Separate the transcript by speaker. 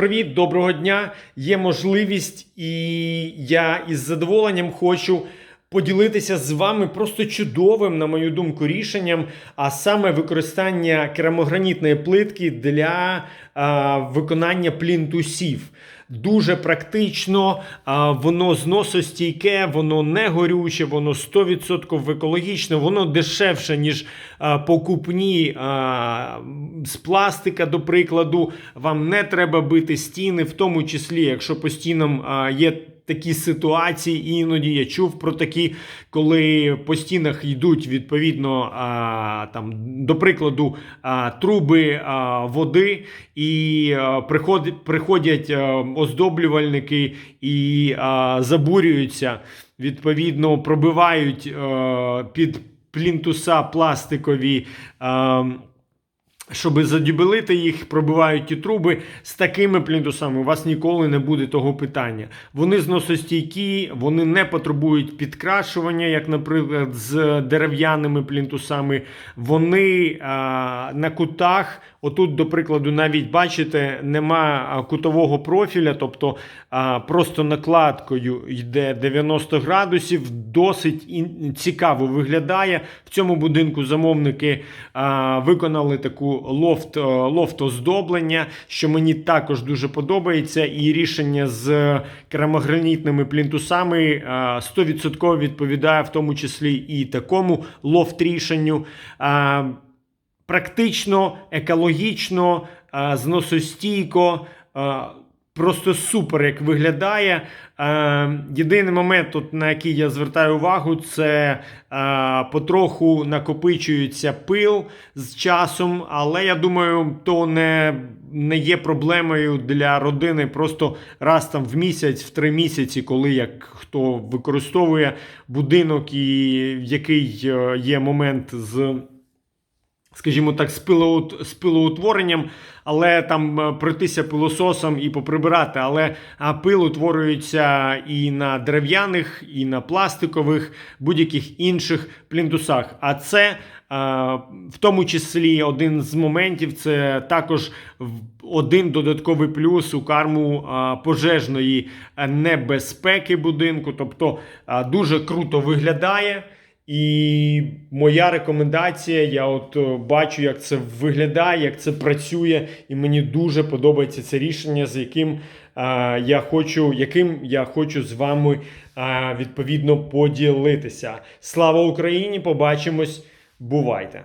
Speaker 1: привіт, доброго дня. Є можливість, і я із задоволенням хочу поділитися з вами просто чудовим, на мою думку, рішенням, а саме використання керамогранітної плитки для е, виконання плінтусів. Дуже практично, воно зносостійке, воно не горюче, воно 100% екологічне, воно дешевше, ніж покупні з пластика, до прикладу. Вам не треба бити стіни, в тому числі, якщо по стінам є такі ситуації, іноді я чув про такі, коли по стінах йдуть відповідно а, там, до прикладу, а, труби а, води, і а, приходять, приходять а, оздоблювальники і а, забурюються, відповідно, пробивають а, під плінтуса пластикові. А, щоб задюбелити їх, пробивають ті труби. З такими плінтусами у вас ніколи не буде того питання. Вони зносостійкі, вони не потребують підкрашування, як, наприклад, з дерев'яними плінтусами. Вони а, на кутах, отут, до прикладу, навіть бачите, нема кутового профіля, тобто а, просто накладкою йде 90 градусів. Досить цікаво виглядає. В цьому будинку замовники а, виконали таку лофт, е, лофт оздоблення, що мені також дуже подобається. І рішення з керамогранітними плінтусами е, 100% відповідає в тому числі і такому лофт рішенню. Е, Практично, екологічно, е, зносостійко. Просто супер, як виглядає. Е, єдиний момент, тут, на який я звертаю увагу, це е, потроху накопичується пил з часом, але я думаю, то не, не є проблемою для родини. Просто раз там в місяць, в три місяці, коли як хто використовує будинок, і який е, є момент з скажімо так, з, пилоутворенням, але там е, пройтися пилососом і поприбирати. Але пил утворюється і на дерев'яних, і на пластикових, будь-яких інших плінтусах. А це в тому числі один з моментів це також один додатковий плюс у карму пожежної е, небезпеки будинку. Тобто дуже круто виглядає. І моя рекомендація, я от е, бачу, як це виглядає, як це працює, і мені дуже подобається це рішення, з яким е, я хочу, яким я хочу з вами е, відповідно поділитися. Слава Україні! Побачимось! Бувайте!